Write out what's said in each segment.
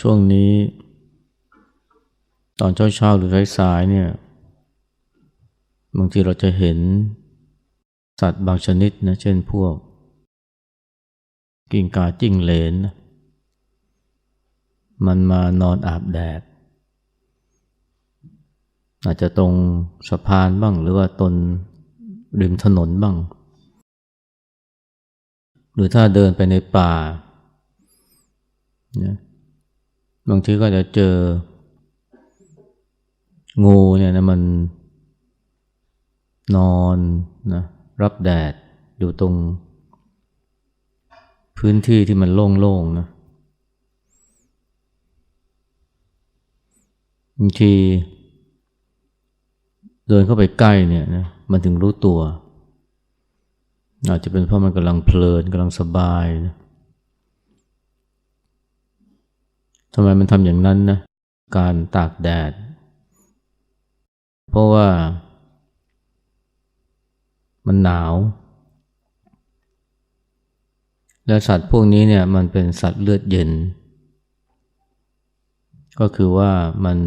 ช่วงนี้ ตอนเช้าๆหรือสายๆเนี่ยบางทีเราจะเห็นสัตว์บางชนิดนะเช่นพวก กิ้งกาจิ้งเหลน มันมานอนอาบแดด อาจจะตรงสะพานบ้างหรือว่าตนริมถนนบ้าง หรือถ้าเดินไปในป่านะ บางทีก็จะเจอ งูเนี่ยนะมันนอนนะรับแดดอยู่ตรง พื้นที่ที่มันโล่งๆนะบางทีเดินเข้าไปใกล้เนี่ยนะมันถึงรู้ตัว อาจจะเป็นเพราะมันกำลังเพลินกำลังสบายนะ ทำไมมันทำอย่างนั้นนะ การตากแดด เพราะว่า มันหนาว และสัตว์พวกนี้เนี่ยมันเป็นสัตว์เลือดเย็น ก็คือว่ามัน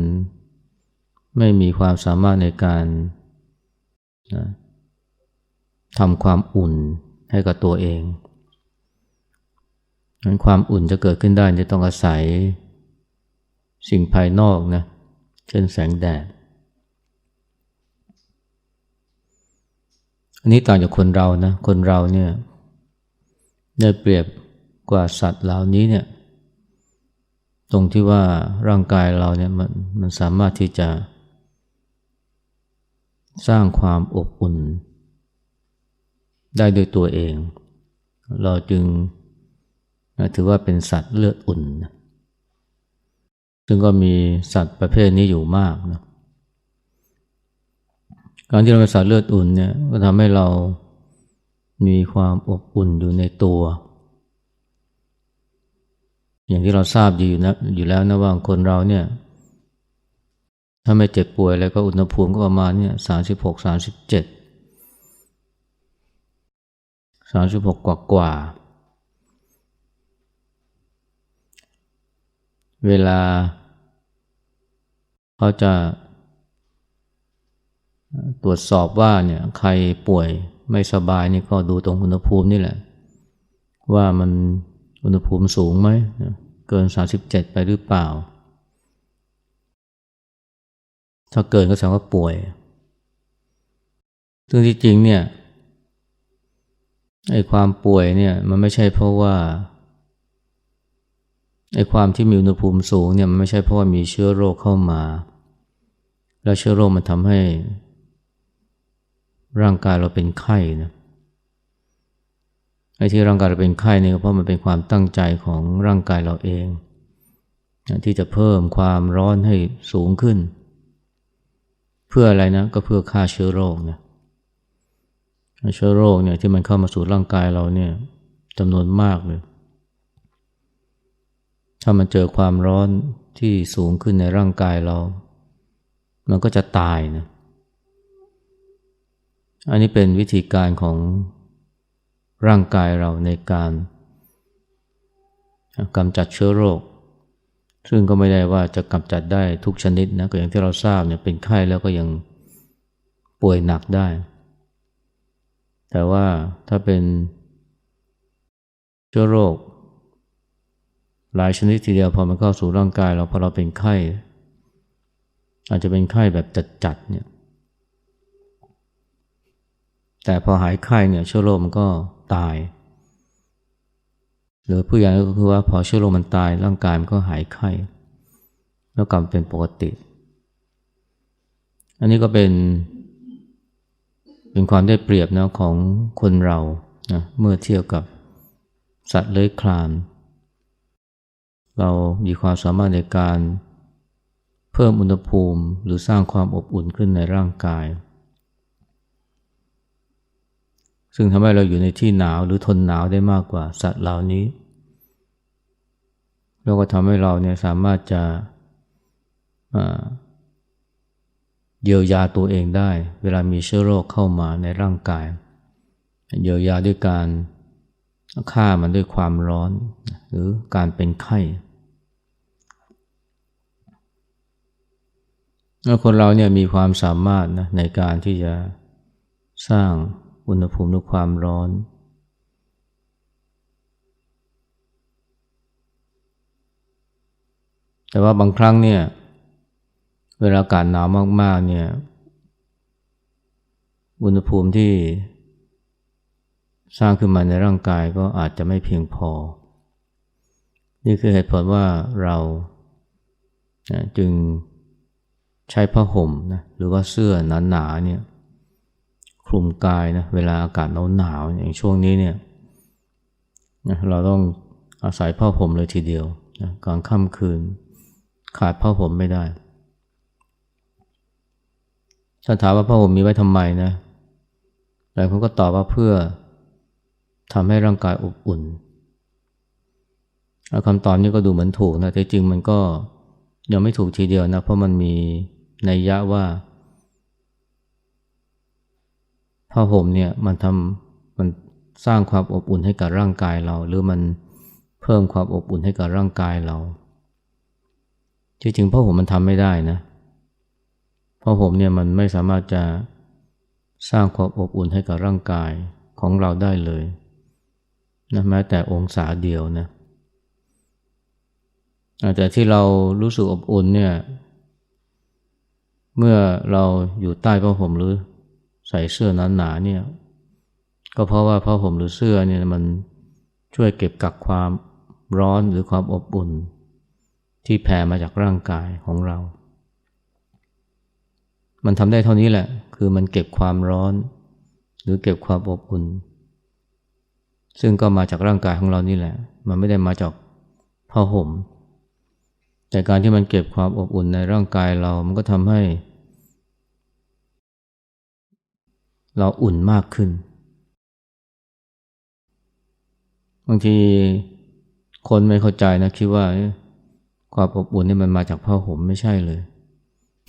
ไม่มีความสามารถในการนะทำความอุ่นให้กับตัวเองนั้นความอุ่นจะเกิดขึ้นได้จะต้องอาศัย สิ่งภายนอกนะ เช่นแสงแดด อันนี้ต่างจากคนเรานะ คนเราเนี่ยได้เปรียบกว่าสัตว์เหล่านี้เนี่ย ตรงที่ว่าร่างกายเราเนี่ยมันมันสามารถที่จะ สร้างความอบอุ่น ได้โดยตัวเอง เราจึงถือว่าเป็นสัตว์เลือดอุ่นนะ ซึ่งก็มีสัตว์ประเภทนี้อยู่มากนะการที่เราเป็นสัตว์เลือดอุ่นเนี่ยก็ทำให้เรามีความอบอุ่นอยู่ในตัว อย่างที่เราทราบอยู่นะอยู่แล้วนะว่าคนเราเนี่ย ถ้าไม่เจ็บป่วยแล้วก็อุณหภูมิก็ประมาณเนี่ยสามสิบหกสามสิบเจ็ดสามสิบหกกว่ากว่า เวลา เขาจะตรวจสอบว่าเนี่ยใครป่วยไม่สบายนี่ก็ดูตรงอุณหภูมินี่แหละ ว่ามันอุณหภูมิสูงไหมเกิน 37 ไปหรือเปล่า ถ้าเกินก็แสดงว่าป่วย ซึ่งที่จริงเนี่ยไอ้ความป่วยเนี่ยมันไม่ใช่เพราะว่า ไอ้ความที่มีอุณหภูมิสูงเนี่ยมันไม่ใช่เพราะว่ามีเชื้อโรคเข้ามา แล้วเชื้อโรคมันทำให้ ร่างกายเราเป็นไข้นะไอ้ที่ร่างกายเราเป็นไข้นี่ก็เพราะมันเป็นความตั้งใจของร่างกายเราเอง ที่จะเพิ่มความร้อนให้สูงขึ้น เพื่ออะไรนะก็เพื่อฆ่าเชื้อโรคนะเชื้อโรคเนี่ยที่มันเข้ามาสู่ร่างกายเราเนี่ยจำนวนมากเลย ถ้ามันเจอความร้อนที่สูงขึ้นในร่างกายเรา มันก็จะตายนะ อันนี้เป็นวิธีการของร่างกายเราในการกำจัดเชื้อโรค ซึ่งก็ไม่ได้ว่าจะกำจัดได้ทุกชนิดนะก็อย่างที่เราทราบเนี่ยเป็นไข้แล้วก็ยังป่วยหนักได้ แต่ว่าถ้าเป็นเชื้อโรค หลายชนิดทีเดียวพอมันเข้าสู่ร่างกายเราพอเราเป็นไข้ อาจจะเป็นไข้แบบจัดๆเนี่ยแต่พอหายไข้เนี่ยเชื้อโรคมันก็ตาย หรือผู้ใหญ่ก็คือว่าพอเชื้อโรคมันตายร่างกายมันก็หายไข้ แล้วกลับเป็นปกติ อันนี้ก็เป็นเป็นความได้เปรียบนะของคนเรานะเมื่อเทียบกับสัตว์เลื้อยคลาน เรามีความสามารถในการ เพิ่มอุณหภูมิหรือสร้างความอบอุ่นขึ้นในร่างกาย ซึ่งทำให้เราอยู่ในที่หนาวหรือทนหนาวได้มากกว่าสัตว์เหล่านี้ แล้วก็ทำให้เราเนี่ยสามารถจะเยียวยาตัวเองได้ เวลามีเชื้อโรคเข้ามาในร่างกาย เยียวยาด้วยการฆ่ามันด้วยความร้อน หรือการเป็นไข้ แล้ว คนเราเนี่ยมีความสามารถนะในการที่จะสร้างอุณหภูมิหรือความร้อน แต่ว่าบางครั้งเนี่ย เวลาอากาศหนาวมาก ๆ เนี่ย อุณหภูมิที่สร้างขึ้นมาในร่างกายก็อาจจะไม่เพียงพอ นี่คือเหตุผลว่าเราจึง ใช้ผ้าห่มนะหรือว่าเสื้อหนาๆเนี่ยคลุมกายนะเวลาอากาศหนาวๆอย่างช่วงนี้เนี่ยนะเราต้องอาศัยผ้าห่มเลยทีเดียวนะกลางค่ำคืน ขาดผ้าห่มไม่ได้ถ้าถามว่าผ้าห่มมีไว้ทำไมนะหลายคนก็ตอบว่าเพื่อทำให้ร่างกายอบอุ่นคำตอบนี้ก็ดูเหมือนถูกนะแต่จริงมันก็ยังไม่ถูกทีเดียวนะ เพราะมันมี ในยะว่าผ้าห่มเนี่ยมันทำมันสร้างความอบอุ่นให้กับร่างกายเรา หรือมันเพิ่มความอบอุ่นให้กับร่างกายเราจริงๆผ้าห่มมันทำไม่ได้นะผ้าห่มเนี่ยมันไม่สามารถจะสร้างความอบอุ่นให้กับร่างกายของเราได้เลยนะแม้แต่องศาเดียวนะแต่ที่เรารู้สึกอบอุ่นเนี่ย เมื่อเราอยู่ใต้ผ้าห่มหรือใส่เสื้อหนาเนี่ยก็เพราะว่าผ้าห่มหรือเสื้อเนี่ยมันช่วยเก็บกักความร้อนหรือความอบอุ่น ที่แผ่มาจากร่างกายของเรา มันทำได้เท่านี้แหละ คือมันเก็บความร้อน หรือเก็บความอบอุ่น ซึ่งก็มาจากร่างกายของเรานี่แหละ มันไม่ได้มาจากผ้าห่มแต่การที่มันเก็บความอบอุ่นในร่างกายเรา มันก็ทำให้ เราอุ่นมากขึ้น บางทีคนไม่เข้าใจนะคิดว่าความอบอุ่นนี่มันมาจากผ้าห่มไม่ใช่เลย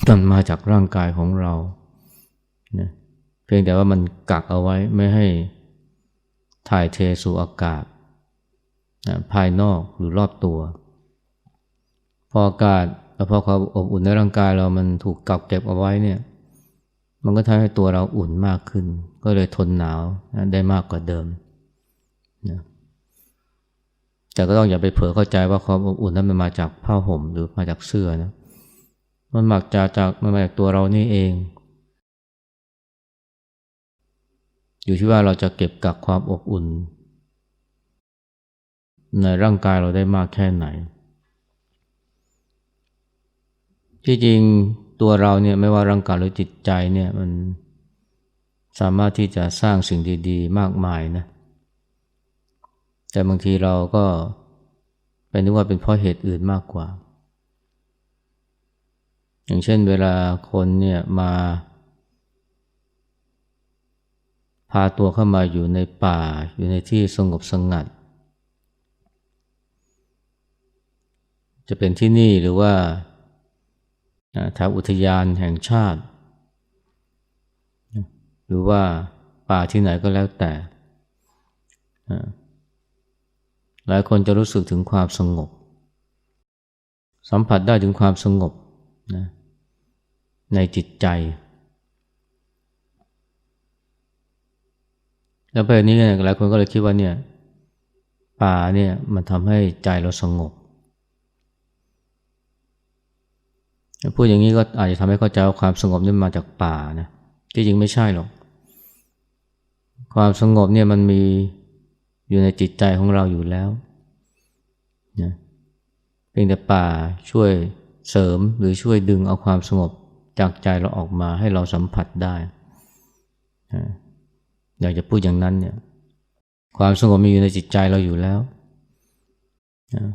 มันมาจากร่างกายของเรานะเพียงแต่ว่ามันกักเอาไว้ไม่ให้ถ่ายเทสู่อากาศนะภายนอกหรือรอบตัว พออากาศแล้วพอความอบอุ่นในร่างกายเรามันถูกกักเก็บเอาไว้เนี่ย มันก็ทำให้ตัวเราอุ่นมากขึ้น ก็เลยทนหนาวได้มากกว่าเดิมนะแต่ก็ต้องอย่าไปเผลอเข้าใจว่าความอบอุ่นนั้นมันมาจากผ้าห่มหรือมาจากเสื้อนะมันมาจากจากมันมาจากตัวเรานี่เอง อยู่ที่ว่าเราจะเก็บกักความอบอุ่น ในร่างกายเราได้มากแค่ไหน ที่จริง ตัวเราเนี่ยไม่ว่าร่างกายหรือจิตใจเนี่ยมันสามารถที่จะสร้างสิ่งดี ๆ มากมายนะแต่บางทีเราก็เป็นนึกว่าเป็นเพราะเหตุอื่นมากกว่า อย่างเช่นเวลาคนเนี่ยมา พาตัวเข้ามาอยู่ในป่า อยู่ในที่สงบสงัด จะเป็นที่นี่หรือว่า แถวอุทยานแห่งชาติ หรือว่าป่าที่ไหนก็แล้วแต่ หลายคนจะรู้สึกถึงความสงบ สัมผัสได้ถึงความสงบนะในจิตใจ แล้วประเด็นนี้หลายคนก็เลยคิดว่าเนี่ยป่าเนี่ยมันทำให้ใจเราสงบ พูดอย่างนี้ก็อาจจะทำให้เข้าใจว่าความสงบนี่มาจากป่านะที่จริงไม่ใช่หรอก ความสงบเนี่ยมันมีอยู่ในจิตใจของเราอยู่แล้วนะเพียงแต่ป่าช่วยเสริมหรือช่วยดึงเอาความสงบจากใจเราออกมาให้เราสัมผัสได้อยากจะพูดอย่างนั้นเนี่ยความสงบมีอยู่ในจิตใจเราอยู่แล้วนะ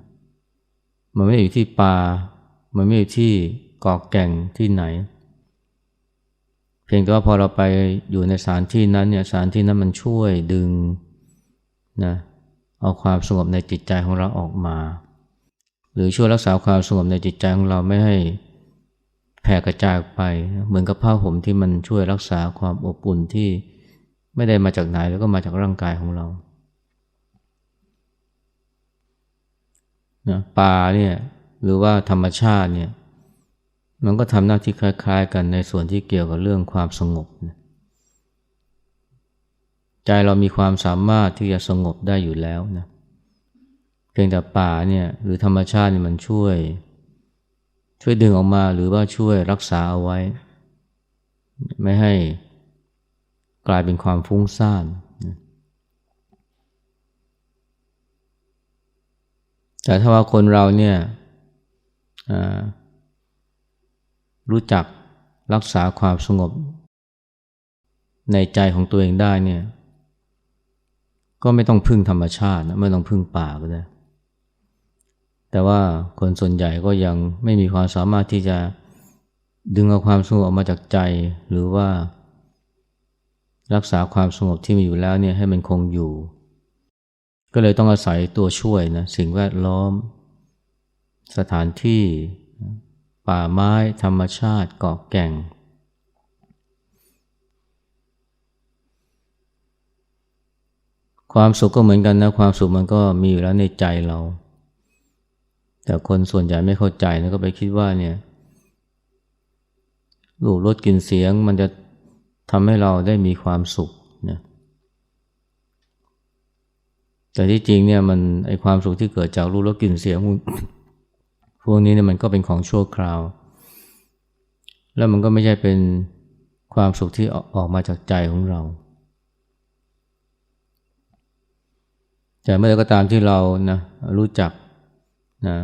มันไม่อยู่ที่ป่ามันไม่อยู่ที่ กอกแก่งที่ไหน เพียงแต่ว่าพอเราไปอยู่ในสถานที่นั้นเนี่ยสถานที่นั้นมันช่วยดึงนะเอาความสงบในจิตใจของเราออกมา หรือช่วยรักษาความสงบในจิตใจของเราไม่ให้แผ่กระจายไป เหมือนกับผ้าห่มที่มันช่วยรักษาความอบอุ่นที่ไม่ได้มาจากไหนแล้วก็มาจากร่างกายของเรานะป่าเนี่ยหรือว่าธรรมชาติเนี่ย มันก็ทำหน้าที่คล้าย ๆ กันในส่วนที่เกี่ยวกับเรื่องความสงบนะใจเรามีความสามารถที่จะสงบได้อยู่แล้วนะเพียงแต่ป่าเนี่ยหรือธรรมชาติมันช่วย ช่วยดึงออกมาหรือว่าช่วยรักษาเอาไว้ ไม่ให้กลายเป็นความฟุ้งซ่านแต่ถ้าว่าคนเราเนี่ย รู้จักรักษาความสงบ ในใจของตัวเองได้เนี่ย ก็ไม่ต้องพึ่งธรรมชาตินะไม่ต้องพึ่งป่าก็ได้ แต่ว่าคนส่วนใหญ่ก็ยังไม่มีความสามารถที่จะดึงเอาความสงบออกมาจากใจ หรือว่า รักษาความสงบที่มีอยู่แล้วเนี่ยให้มันคงอยู่ ก็เลยต้องอาศัยตัวช่วยนะสิ่งแวดล้อม สถานที่ ป่าไม้ธรรมชาติเกาะแก่ง ความสุขก็เหมือนกันนะ ความสุขมันก็มีอยู่แล้วในใจเรา แต่คนส่วนใหญ่ไม่เข้าใจนะก็ไปคิดว่าเนี่ยลูกรถกินเสียงมันจะทำให้เราได้มีความสุขนะแต่ที่จริงเนี่ยมันไอความสุขที่เกิดจากรูปรสกลิ่นเสียง พวกนี้เนี่ยมันก็เป็นของชั่วคราว แล้วมันก็ไม่ใช่เป็นความสุขที่ออกมาจากใจของเรา แต่เมื่อใดก็ตามที่เรานะรู้จักนะ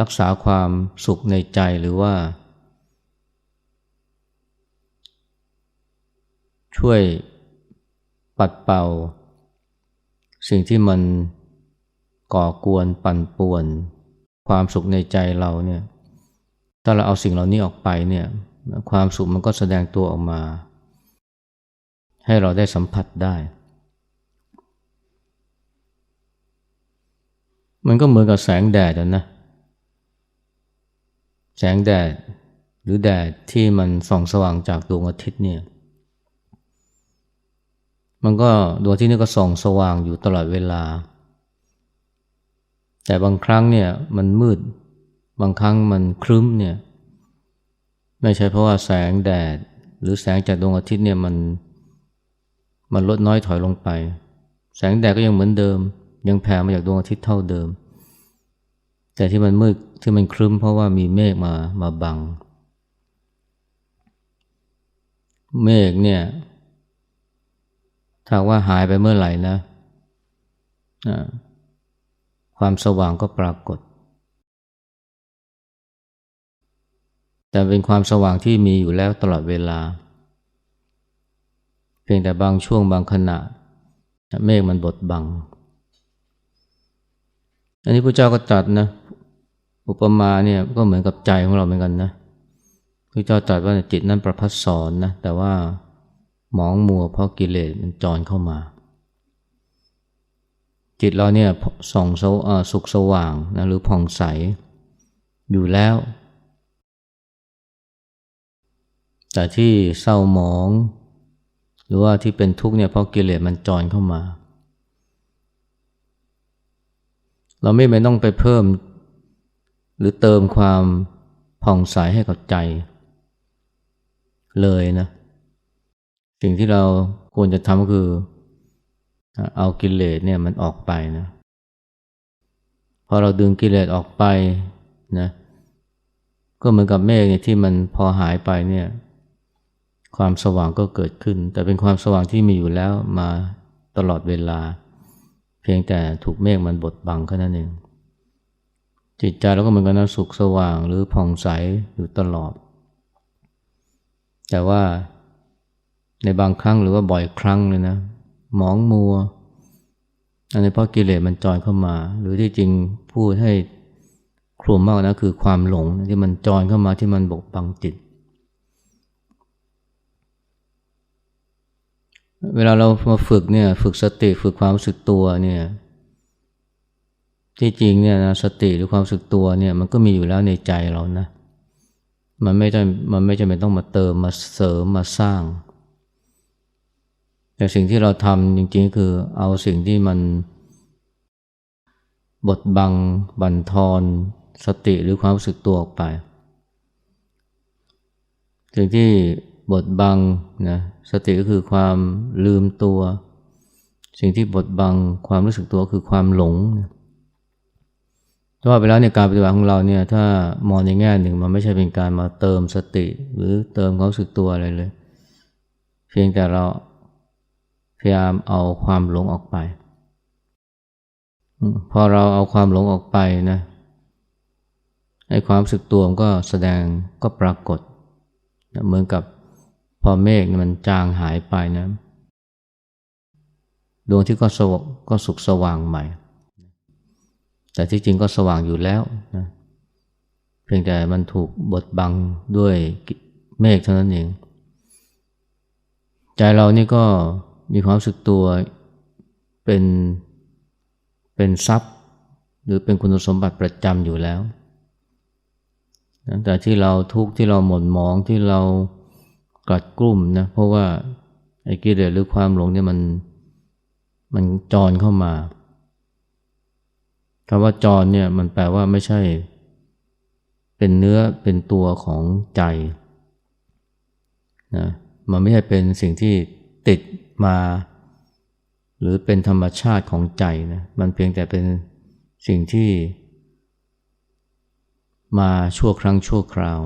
รักษาความสุขในใจหรือว่า ช่วยปัดเป่า สิ่งที่มัน ก่อกวนปั่นป่วน ความสุขในใจเราเนี่ยถ้าเราเอาสิ่งเหล่านี้ออกไปเนี่ยความสุขมันก็แสดงตัวออกมา ให้เราได้สัมผัสได้ มันก็เหมือนกับแสงแดดนะแสงแดดหรือแดดที่มันส่องสว่างจากดวงอาทิตย์เนี่ยมันก็ดวงอาทิตย์นี่ก็ส่องสว่างอยู่ตลอดเวลา แต่บางครั้งเนี่ยมันมืด บางครั้งมันครึ้มเนี่ยไม่ใช่เพราะว่าแสงแดด หรือแสงจากดวงอาทิตย์เนี่ยมันมันลดน้อยถอยลงไป แสงแดดก็ยังเหมือนเดิม ยังแผ่มาจากดวงอาทิตย์เท่าเดิม แต่ที่มันมืดที่มันครึ้มเพราะว่ามีเมฆมามาบัง เมฆเนี่ยถ้าว่าหายไปเมื่อไหร่นะ ความสว่างก็ปรากฏ แต่เป็นความสว่างที่มีอยู่แล้วตลอดเวลา เพียงแต่บางช่วงบางขณะ เมฆมันบดบัง อันนี้พระเจ้าก็ตรัสนะ อุปมาเนี่ยก็เหมือนกับใจของเราเหมือนกันนะพระเจ้าตรัสว่าจิตนั้นประพัดสอนนะ แต่ว่าหมองมัวเพราะกิเลสมันจรเข้ามา จิตเราเนี่ยส่องสุขสว่างนะหรือผ่องใสอยู่แล้ว แต่ที่เศร้าหมอง หรือว่าที่เป็นทุกข์เนี่ยเพราะกิเลสมันจรเข้ามา เราไม่ไปต้องไปเพิ่ม หรือเติมความผ่องใสให้กับใจ เลยนะ สิ่งที่เราควรจะทำก็คือ เอากิเลสเนี่ยมันออกไปนะพอเราดึงกิเลสออกไปนะก็เหมือนกับเมฆเนี่ยที่มันพอหายไปเนี่ยความสว่างก็เกิดขึ้น แต่เป็นความสว่างที่มีอยู่แล้วมาตลอดเวลา เพียงแต่ถูกเมฆมันบดบังแค่นั้นเองจิตใจเราก็เหมือนกันนะสุขสว่างหรือผ่องใสอยู่ตลอด แต่ว่าในบางครั้งหรือว่าบ่อยครั้งเลยนะ หมองมัวอันนี้เพราะกิเลสมันจอยเข้ามา หรือที่จริงพูดให้คลุมมากนะคือความหลงที่มันจอยเข้ามาที่มันบกบังจิต เวลาเรามาฝึกเนี่ยฝึกสติฝึกความรู้สึกตัวเนี่ยที่จริงเนี่ยนะสติหรือความรู้สึกตัวเนี่ยมันก็มีอยู่แล้วในใจเรานะมันไม่จำมันไม่จำเป็นต้องมาเติมมาเสริมมาสร้าง แต่สิ่งที่เราทำจริงๆคือเอาสิ่งที่มันบดบัง บั่นทอนสติหรือความรู้สึกตัวออกไป สิ่งที่บดบังนะสติก็คือความลืมตัว สิ่งที่บดบังความรู้สึกตัวคือความหลงเพราะว่าไปแล้วในการปฏิบัติของเราเนี่ยถ้ามองในแง่หนึ่งมันไม่ใช่เป็นการมาเติมสติ หรือเติมความรู้สึกตัวอะไรเลย เพียงแต่เรา พยายามเอาความหลงออกไป พอเราเอาความหลงออกไปนะไอ้ความสึกตัวมันก็แสดงก็ปรากฏเหมือนกับพอเมฆมันจางหายไปนะดวงที่ก็สวก็สุกสว่างใหม่ แต่ที่จริงก็สว่างอยู่แล้วนะเพียงแต่มันถูกบดบังด้วยเมฆเท่านั้นเอง ใจเรานี่ก็ มีความรู้สึกตัวเป็นเป็นทรัพย์ หรือเป็นคุณสมบัติประจำอยู่แล้ว แต่ที่เราทุกข์ที่เราหม่นหมองที่เรากัดกลุ่มนะเพราะว่าไอ้กิเลสหรือความหลงเนี่ยมันมันจรเข้ามาคำว่าจรเนี่ยมันแปลว่าไม่ใช่ เป็นเนื้อเป็นตัวของใจนะมันไม่ใช่เป็นสิ่งที่ติด มา หรือเป็นธรรมชาติของใจนะมันเพียงแต่เป็นสิ่งที่ มาชั่วครั้งชั่วคราว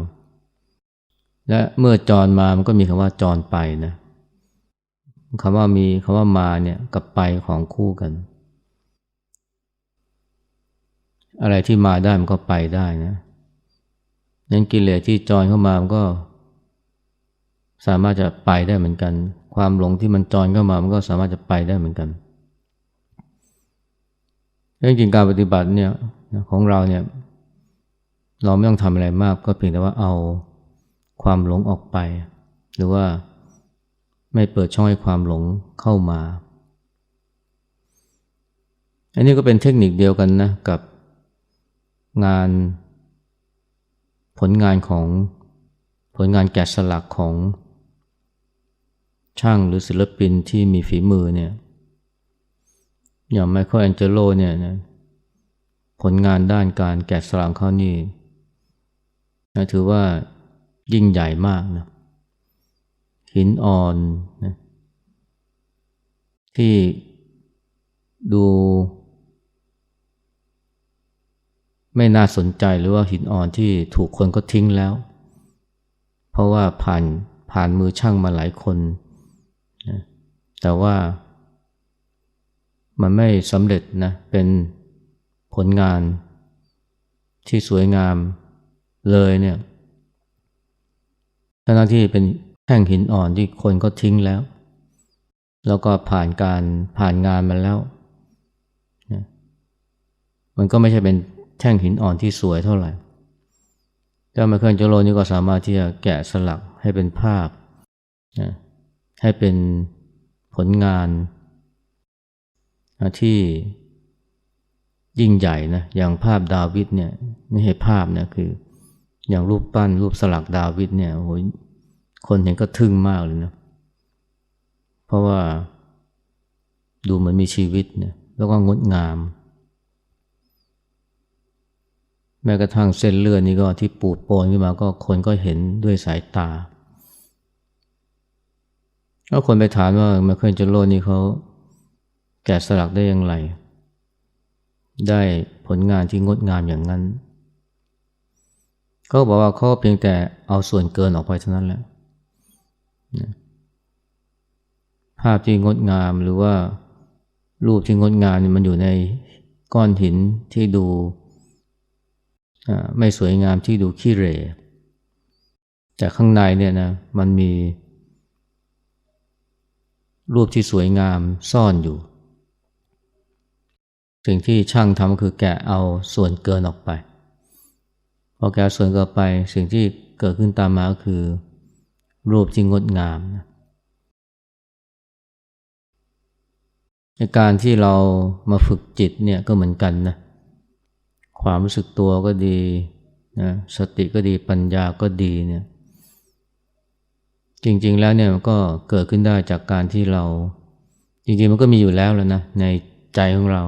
และเมื่อจรมามันก็มีคำว่าจรไปนะคำว่ามีคำว่ามาเนี่ยกับไปของคู่กัน อะไรที่มาได้มันก็ไปได้นะนั้นกิเลสที่จรเข้ามามันก็สามารถจะไปได้เหมือนกัน ความหลงที่มันจรเข้ามามันก็สามารถจะไปได้เหมือนกันเรื่องจริงการปฏิบัติเนี่ยของเราเนี่ยเราไม่ต้องทำอะไรมากก็เพียงแต่ว่าเอาความหลงออกไป หรือว่าไม่เปิดช่องให้ความหลงเข้ามา อันนี้ก็เป็นเทคนิคเดียวกันนะกับงานผลงานของผลงานแกะสลักของ ช่างหรือศิลปินที่มีฝีมือเนี่ยอย่างไมเคิลแองเจโลเนี่ยผลงานด้านการแกะสลักเขานี่นะถือว่ายิ่งใหญ่มากนะหินอ่อนนะที่ดูไม่น่าสนใจหรือว่าหินอ่อนที่ถูกคนก็ทิ้งแล้ว เพราะว่าผ่านผ่านมือช่างมาหลายคน แต่ว่ามันไม่สำเร็จนะ เป็นผลงานที่สวยงามเลยเนี่ยทั้งที่เป็นแท่งหินอ่อนที่คนก็ทิ้งแล้ว แล้วก็ผ่านการผ่านงานมาแล้วนะมันก็ไม่ใช่เป็นแท่งหินอ่อนที่สวยเท่าไหร่แต่มาเคลื่อนโจโลนี่ก็สามารถที่จะแกะสลักให้เป็นภาพนะให้เป็น ผลงานที่ยิ่งใหญ่นะอย่างภาพดาวิดเนี่ยไม่ใช่ภาพนะคือ อย่างรูปปั้นรูปสลักดาวิดเนี่ยโอ้ยคนเห็นก็ทึ่งมากเลยนะ เพราะว่าดูเหมือนมีชีวิตเนี่ยแล้วก็งดงาม แม้กระทั่งเส้นเลือดนี่ก็ที่ปูดโปนขึ้นมาก็คนก็เห็นด้วยสายตา แล้วคนไปถามว่ามาเคยจโลนี่เขาแกะสลักได้อย่างไร ได้ผลงานที่งดงามอย่างนั้น เขาบอกว่าเขาเพียงแต่เอาส่วนเกินออกไปเท่านั้นแหละภาพที่งดงามหรือว่ารูปที่งดงามมันอยู่ในก้อนหินที่ดูไม่สวยงามที่ดูขี้เหร่แต่ข้างในเนี่ยนะมันมี รูปที่สวยงามซ่อนอยู่ สิ่งที่ช่างทำคือแกะเอาส่วนเกินออกไป พอแกส่วนเก็ไปสิ่งที่เกิดขึ้นตามมาก็คือ รูปที่งดงามนะในการที่เรามาฝึกจิตเนี่ยก็เหมือนกันนะ ความรู้สึกตัวก็ดีนะสติก็ดีปัญญาก็ดีเนี่ย จริงๆแล้วเนี่ยมันก็เกิดขึ้นได้จากการที่เรา จริงๆมันก็มีอยู่แล้วแล้วนะในใจของเรา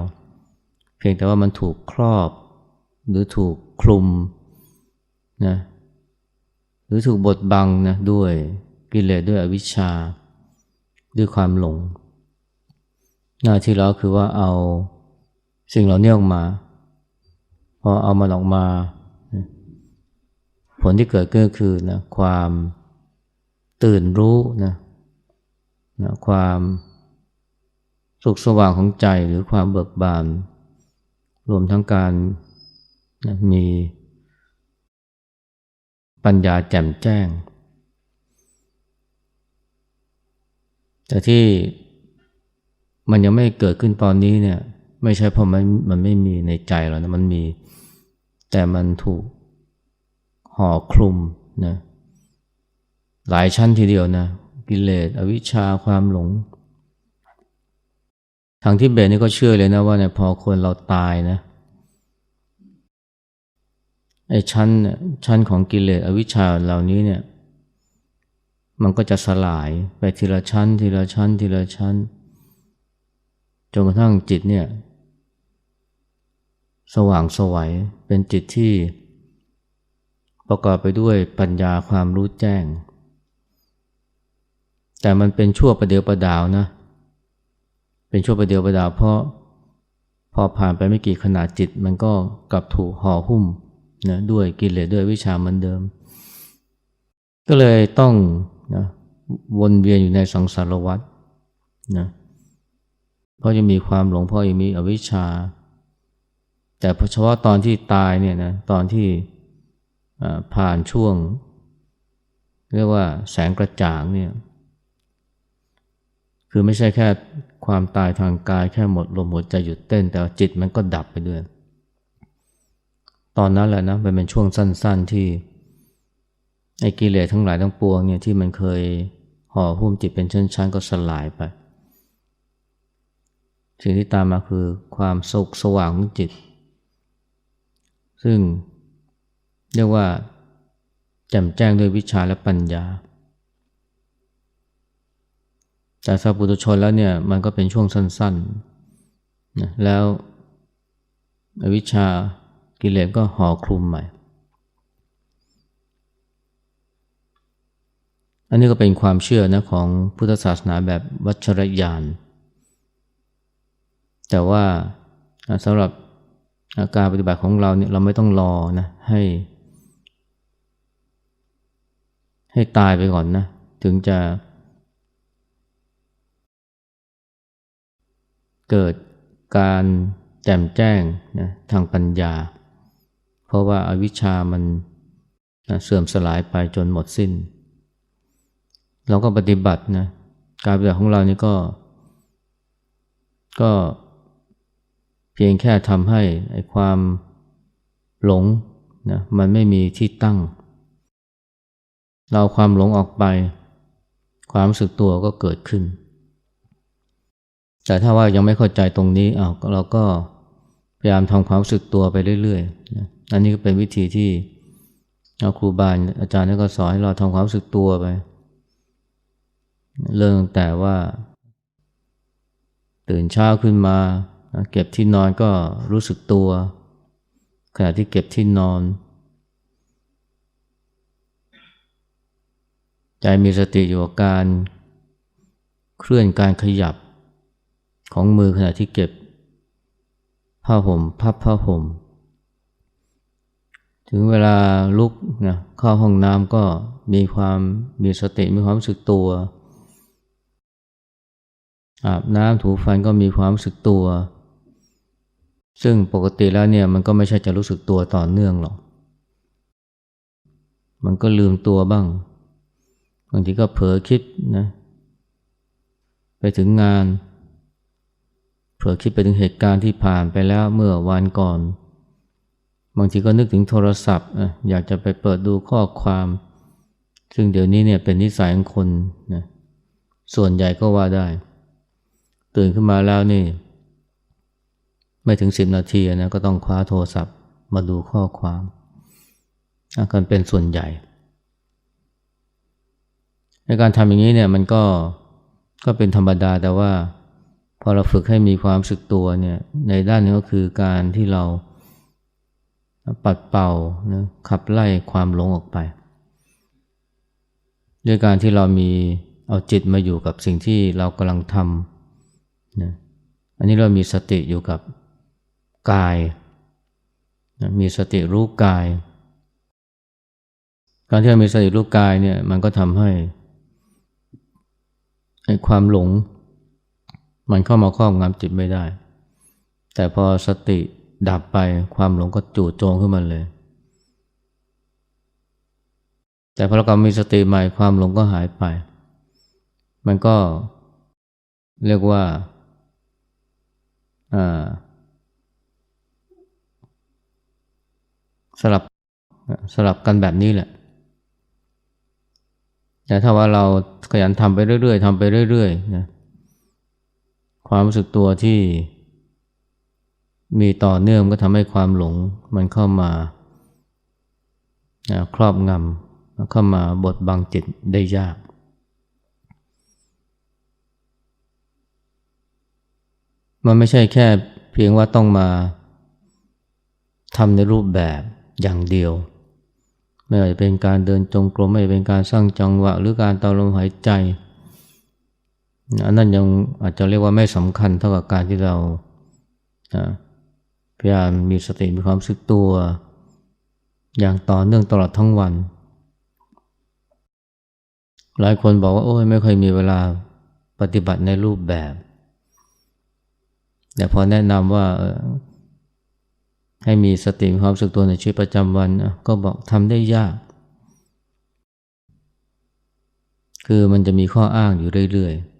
เพียงแต่ว่ามันถูกครอบ หรือถูกคลุมนะหรือถูกบดบังนะด้วยกิเลสด้วยอวิชชา ด้วยความหลง หน้าที่เราคือว่าเอาสิ่งเหล่านี้ออกมา พอเอามันออกมา ผลที่เกิดก็คือนะความ ตื่นรู้นะนะความสุขสว่างของใจหรือความเบิกบาน รวมทั้งการนะมีปัญญาแจ่มแจ้ง แต่ที่มันยังไม่เกิดขึ้นตอนนี้เนี่ย ไม่ใช่เพราะมันมันไม่มีในใจเรานะมันมี แต่มันถูกห่อคลุมนะ หลายชั้นทีเดียวนะ กิเลสอวิชชาความหลง ทางที่เบสนี่ก็เชื่อเลยนะว่าเนี่ยพอคนเราตายนะไอ้ชั้นชั้นของกิเลสอวิชชาเหล่านี้เนี่ยมันก็จะสลายไปทีละชั้น ทีละชั้น ทีละชั้นจนกระทั่งจิตเนี่ย สว่างสวัยเป็นจิตที่ประกอบไปด้วยปัญญาความรู้แจ้ง แต่มันเป็นชั่วประเดียวประดาวนะ เป็นชั่วประเดียวประดาวเพราะพอผ่านไปไม่กี่ขนาดจิต มันก็กลับถูกห่อหุ้มนะด้วยกิเลสด้วยวิชาเหมือนเดิม ก็เลยต้องนะวนเวียนอยู่ในสังสารวัฏนะเพราะยังมีความหลงเพราะยังมีอวิชชา แต่เฉพาะตอนที่ตายเนี่ยนะตอนที่ผ่านช่วง เรียกว่าแสงกระจ่างเนี่ย คือไม่ใช่แค่ความตายทางกายแค่หมดลมหมดใจหยุดเต้น แต่จิตมันก็ดับไปด้วย ตอนนั้นแหละนะมันเป็นช่วงสั้น ๆที่ไอ้กิเลสทั้งหลายทั้งปวงเนี่ยที่มันเคยห่อหุ้มจิตเป็นชั้นๆก็สลายไป สิ่งที่ตามมาคือความสุขสว่างของจิต ซึ่งเรียกว่าแจ่มแจ้งด้วยวิชาและปัญญา แต่สัพพุตุชนแล้วเนี่ยมันก็เป็นช่วงสั้นๆนะแล้ววิชากิเลสก็ห่อคลุมใหม่ อันนี้ก็เป็นความเชื่อนะของพุทธศาสนาแบบวัชรยาน แต่ว่าสำหรับการปฏิบัติของเราเนี่ยเราไม่ต้องรอนะให้ ให้ตายไปก่อนนะ ถึงจะ เกิดการแจ่มแจ้งนะทางปัญญา เพราะว่าอาวิชชามันเสื่อมสลายไปจนหมดสิ้น เราก็ปฏิบัตินะการปฏิบัติของเรานี่ก็ ก็เพียงแค่ทำให้ไอ้ความหลงนะมันไม่มีที่ตั้ง เราความหลงออกไป ความรู้สึกตัวก็เกิดขึ้น แต่ถ้าว่ายังไม่เข้าใจตรงนี้อ้าวเราก็พยายามทำความรู้สึกตัวไปเรื่อยๆ อันนี้ก็เป็นวิธีที่ครูบาอาจารย์ก็สอนให้เราทำความรู้สึกตัวไป เรื่องแต่ว่า ตื่นเช้าขึ้นมา เก็บที่นอนก็รู้สึกตัว ขณะที่เก็บที่นอน ใจมีสติอยู่กับการเคลื่อนการขยับ ของมือขณะที่เก็บผ้าห่มพับผ้าห่ม ถึงเวลาลุกนะเข้าห้องน้ำก็มีความมีสติมีความรู้สึกตัว อาบน้ำถูฟันก็มีความรู้สึกตัว ซึ่งปกติแล้วเนี่ยมันก็ไม่ใช่จะรู้สึกตัวต่อเนื่องหรอก มันก็ลืมตัวบ้าง บางทีก็เผลอคิดนะไปถึงงาน เผลอคิดไปถึงเหตุการณ์ที่ผ่านไปแล้วเมื่อวันก่อน บางทีก็นึกถึงโทรศัพท์อยากจะไปเปิดดูข้อความ ซึ่งเดี๋ยวนี้เนี่ยเป็นนิสัยของคนนะส่วนใหญ่ก็ว่าได้ ตื่นขึ้นมาแล้วนี่ ไม่ถึงสิบนาทีนะก็ต้องคว้าโทรศัพท์มาดูข้อความอาการเป็นส่วนใหญ่ในการทำอย่างนี้เนี่ยมันก็ก็เป็นธรรมดาแต่ว่า อเราฝึกให้มีความสึกตัวเนี่ยในด้านนี้ก็คือการที่เราปัดเป่านะขับไล่ความหลงออกไป ด้วยการที่เรามีเอาจิตมาอยู่กับสิ่งที่เรากำลังทำนะอันนี้เรามีสติอยู่กับกายนะมีสติรู้กาย การที่เรามีสติรู้กายเนี่ยมันก็ทำให้ความหลง มันเข้ามาครอบงำจิตไม่ได้ แต่พอสติดับไปความหลงก็จู่โจงขึ้นมาเลย แต่พอเรากลับมีสติใหม่ความหลงก็หายไป มันก็เรียกว่าสลับสลับกันแบบนี้แหละ แต่ถ้าว่าเราขยันทำไปเรื่อยๆทำไปเรื่อยๆนะ ความรู้สึกตัวที่มีต่อเนื่องก็ทำให้ความหลงมันเข้ามาครอบงำเข้ามาบดบังจิตได้ยาก มันไม่ใช่แค่เพียงว่าต้องมาทำในรูปแบบอย่างเดียว ไม่ว่าจะเป็นการเดินจงกรมไม่เป็นการสร้างจังหวะ หรือการต่อลมหายใจ อันนั้นยังอาจจะเรียกว่าไม่สำคัญเท่ากับการที่เราพยายามมีสติมีความสึกตัว อย่างต่อเนื่องตลอดทั้งวัน หลายคนบอกว่า โอ้ยไม่เคยมีเวลาปฏิบัติในรูปแบบ แต่พอแนะนำว่าให้มีสติมีความสึกตัวในชีวิตประจำวัน ก็บอกทำได้ยาก คือมันจะมีข้ออ้างอยู่เรื่อยๆ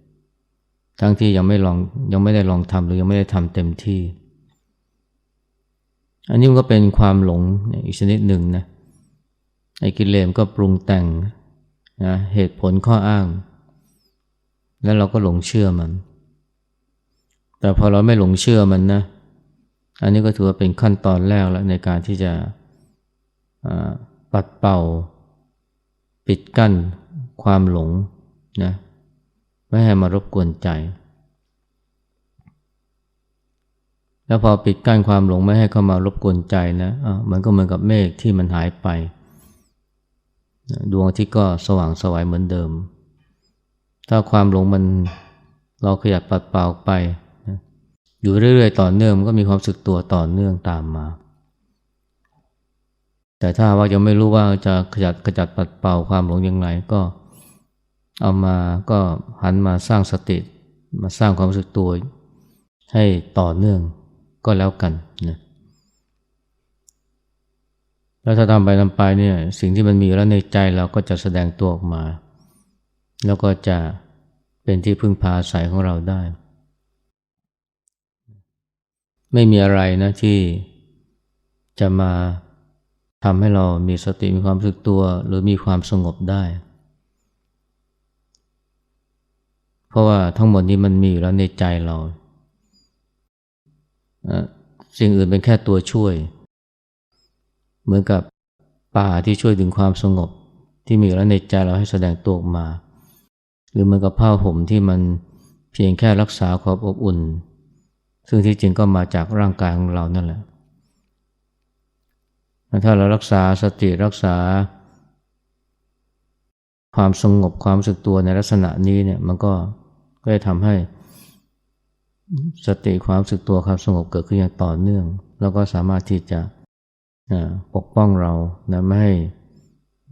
ทั้งที่ยังไม่ลองยังไม่ได้ลองทำหรือยังไม่ได้ทำเต็มที่ อันนี้มันก็เป็นความหลงอีกชนิดหนึ่งนะไอ้กิเลสก็ปรุงแต่งนะเหตุผลข้ออ้าง แล้วเราก็หลงเชื่อมัน แต่พอเราไม่หลงเชื่อมันนะอันนี้ก็ถือว่าเป็นขั้นตอนแรกแล้วในการที่จะปัดเป่า ปิดกั้นความหลงนะ ไม่ให้มารบกวนใจ แล้วพอปิดกั้นความหลงไม่ให้เข้ามารบกวนใจนะะมันก็เหมือนกับเมฆที่มันหายไป ดวงอาทิตย์ก็สว่างสวยเหมือนเดิม ถ้าความหลงมันเราขยับปัดเป่าไป อยู่เรื่อยๆ ต่อเนื่องมันก็มีความสึกตัวต่อเนื่องตามมา แต่ถ้าว่ายังไม่รู้ว่าจะขยัดขจัดปัดเป่าความหลงยังไงก็ เอามาก็หันมาสร้างสติ มาสร้างความรู้สึกตัว ให้ต่อเนื่องก็แล้วกันนะแล้วถ้าทำไปทำไปเนี่ยสิ่งที่มันมีแล้วในใจเราก็จะแสดงตัวออกมา แล้วก็จะเป็นที่พึ่งพาอาศัยของเราได้ ไม่มีอะไรนะที่จะมาทำให้เรามีสติมีความรู้สึกตัว หรือมีความสงบได้ เพราะว่าทั้งหมดนี้มันมีอยู่แล้วในใจเรา สิ่งอื่นเป็นแค่ตัวช่วย เหมือนกับป่าที่ช่วยดึงความสงบ ที่มีอยู่แล้วในใจเราให้แสดงตัวออกมา หรือเหมือนกับผ้าห่มที่มันเพียงแค่รักษาความอบอุ่น ซึ่งที่จริงก็มาจากร่างกายของเรานั่นแหละถ้าเรารักษาสติรักษา ความสงบความสึกตัวในลักษณะนี้เนี่ยมันก็ ก็จะทำให้สติความสึกตัวความสงบเกิดขึ้นอย่างต่อเนื่อง แล้วก็สามารถที่จะปกป้องเรานะไม่ให้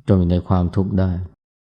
จมอยู่ในความทุกข์ได้